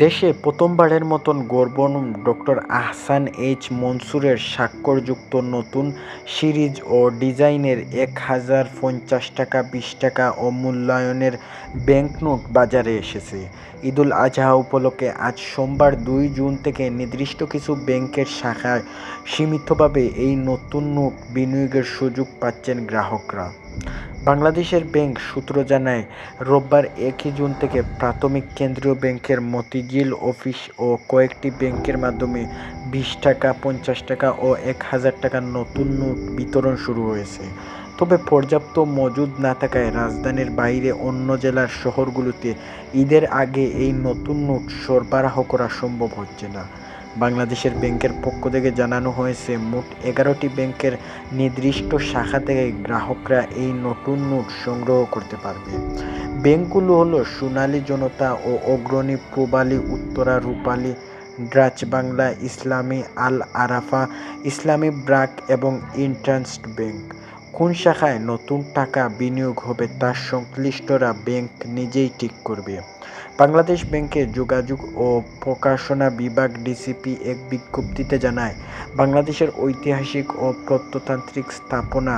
দেশে প্রথমবারের মতন গর্বনম ডক্টর আহসান এইচ মনসুরের স্বাক্ষরযুক্ত নতুন সিরিজ ও ডিজাইনের এক হাজার পঞ্চাশ টাকা, বিশ টাকা ও মূল্যায়নের ব্যাংকনোট বাজারে এসেছে। ঈদুল আজহা উপলক্ষে আজ সোমবার দুই জুন থেকে নির্দিষ্ট কিছু ব্যাংকের শাখায় সীমিতভাবে এই নতুন নোট বিনিয়োগের সুযোগ পাচ্ছেন গ্রাহকরা। বাংলাদেশের ব্যাংক সূত্র জানায়, রোববার একই জুন থেকে প্রাথমিক কেন্দ্রীয় ব্যাংকের মতিঝিল অফিস ও কয়েকটি ব্যাংকের মাধ্যমে বিশ টাকা, পঞ্চাশ টাকা ও এক হাজার টাকার নতুন নোট বিতরণ শুরু হয়েছে। তবে পর্যাপ্ত মজুদ না থাকায় রাজধানীর বাইরে অন্য জেলার শহরগুলোতে ঈদের আগে এই নতুন নোট সরবরাহ করা সম্ভব হচ্ছে না। বাংলাদেশের ব্যাংকের পক্ষ থেকে জানানো হয়েছে, মোট এগারোটি ব্যাংকের নির্দিষ্ট শাখা থেকে গ্রাহকরা এই নতুন নোট সংগ্রহ করতে পারবে। ব্যাংকগুলো হলো সোনালী জনতা ও অগ্রণী প্রবালী, উত্তরা রূপালী ড্রাচ বাংলা, ইসলামী আল আরাফা, ইসলামী ব্রাক এবং ইন্টার্নস্ট ব্যাংক। কোন শাখায় নতুন টাকা বিনিয়োগ হবে তার সংশ্লিষ্টরা ব্যাংক নিজেই ঠিক করবে। বাংলাদেশ ব্যাংকের যোগাযোগ ও প্রকাশনা বিভাগ ডিসিপি এক বিজ্ঞপ্তিতে জানায়, বাংলাদেশের ঐতিহাসিক ও প্রত্নতান্ত্রিক স্থাপনা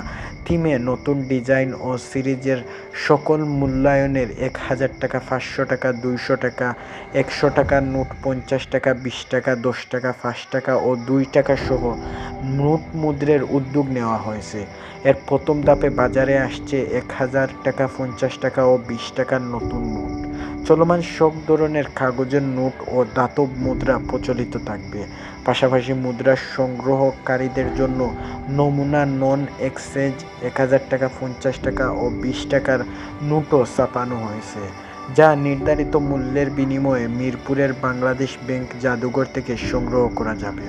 থিমে নতুন ডিজাইন ও সিরিজের সকল মূল্যায়নের এক হাজার টাকা, পাঁচশো টাকা, দুইশো টাকা, একশো টাকা, নোট পঞ্চাশ টাকা, বিশ টাকা, দশ টাকা, পাঁচ টাকা ও দুই টাকা সহ নোট মুদ্রের উদ্যোগ নেওয়া হয়েছে। এর প্রথম ধাপে বাজারে আসছে এক হাজার টাকা, পঞ্চাশ টাকা ও বিশ টাকার নতুন নোট চলমান সব ধরনের কাগজের নোট ও ধাতব মুদ্রা প্রচলিত থাকবে। পাশাপাশি মুদ্রা সংগ্রহকারীদের জন্য নমুনা নন এক্সচেঞ্জ এক হাজার টাকা, পঞ্চাশ টাকা ও বিশ টাকার নোটও ছাপানো হয়েছে, যা নির্ধারিত মূল্যের বিনিময়ে মিরপুরের বাংলাদেশ ব্যাংক জাদুঘর থেকে সংগ্রহ করা যাবে।